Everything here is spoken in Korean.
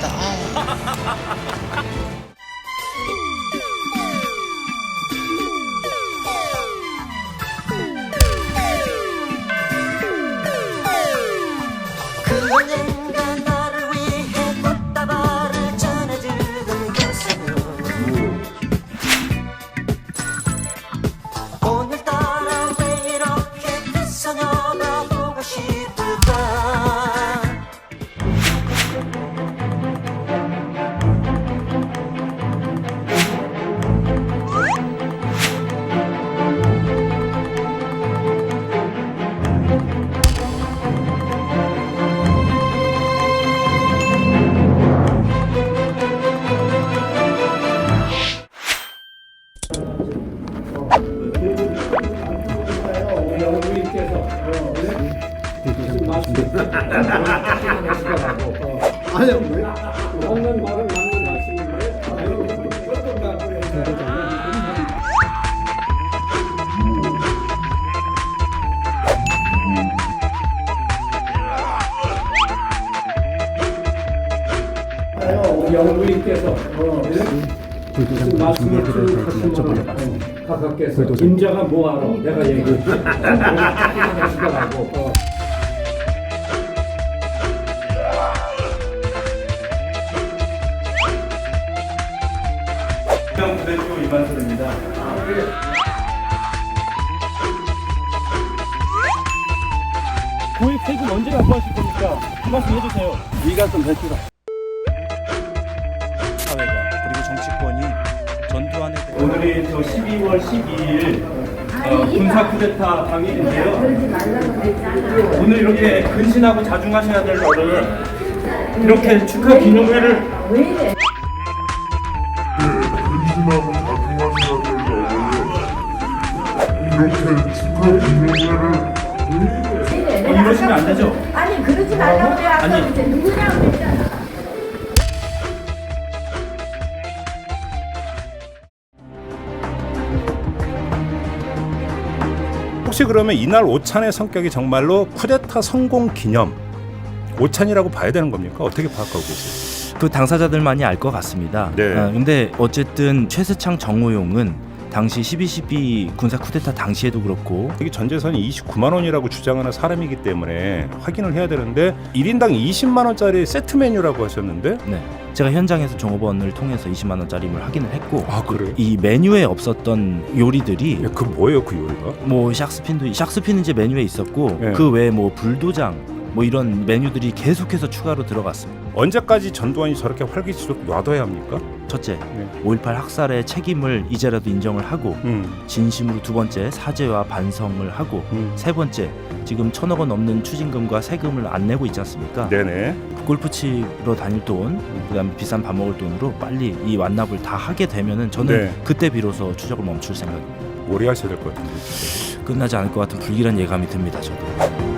속상 아니 왜? 없는 말을 맞는 말씀인데 아유 어떤 영부인께서 어, 무슨 말씀을 하시면 가깝게서 임자가 뭐하러 내가 얘기해 하시더라고 어. 명 부대표 이만수입니다. 고액 세금 언제 갖고 하실 겁니까? 한 말씀 해주세요. 네가 좀 해주라. 오늘이 저 12월 12일 어, 군사 쿠데타 당일인데요. 오늘 이렇게 근신하고 자중하셔야 될 너를 이렇게 축하 기념회를 근신하고 자중하셔야 될 이렇게 축하 기념회를 어, 이러시면 안 되죠. 아니 그러지 말라고 그래 아까 아니. 이제 누구냐고 그랬잖아. 혹시 그러면 이날 오찬의 성격이 정말로 쿠데타 성공 기념 오찬이라고 봐야 되는 겁니까? 어떻게 파악하고 계세요? 그 당사자들만이 알 것 같습니다. 네. 아, 근데 어쨌든 최세창 정호용은 당시 12.12 군사 쿠데타 당시에도 그렇고 여기 전재산이 29만 원이라고 주장하는 사람이기 때문에 확인을 해야 되는데 1인당 20만 원짜리 세트 메뉴라고 하셨는데 네. 제가 현장에서 종업원을 통해서 20만 원짜리임을 확인을 했고 아 그래요? 이 메뉴에 없었던 요리들이 야, 그 뭐예요 그 요리가? 뭐 샥스핀도 샥스핀은 이제 메뉴에 있었고 네. 그 외에 뭐 불도장 뭐 이런 메뉴들이 계속해서 추가로 들어갔습니다. 언제까지 전두환이 저렇게 활기차게 놔둬야 합니까? 첫째, 네. 5.18 학살의 책임을 이제라도 인정을 하고 음, 진심으로 두 번째 사죄와 반성을 하고 음. 세 번째 지금 천억 원 넘는 추징금과 세금을 안 내고 있지 않습니까? 네네. 골프 치러 다닐 돈, 그다음에 비싼 밥 먹을 돈으로 빨리 이 완납을 다 하게 되면은 저는 네. 그때 비로소 추적을 멈출 생각입니다. 오래 하셔야 될 것 같은데. 끝나지 않을 것 같은 불길한 예감이 듭니다. 저도.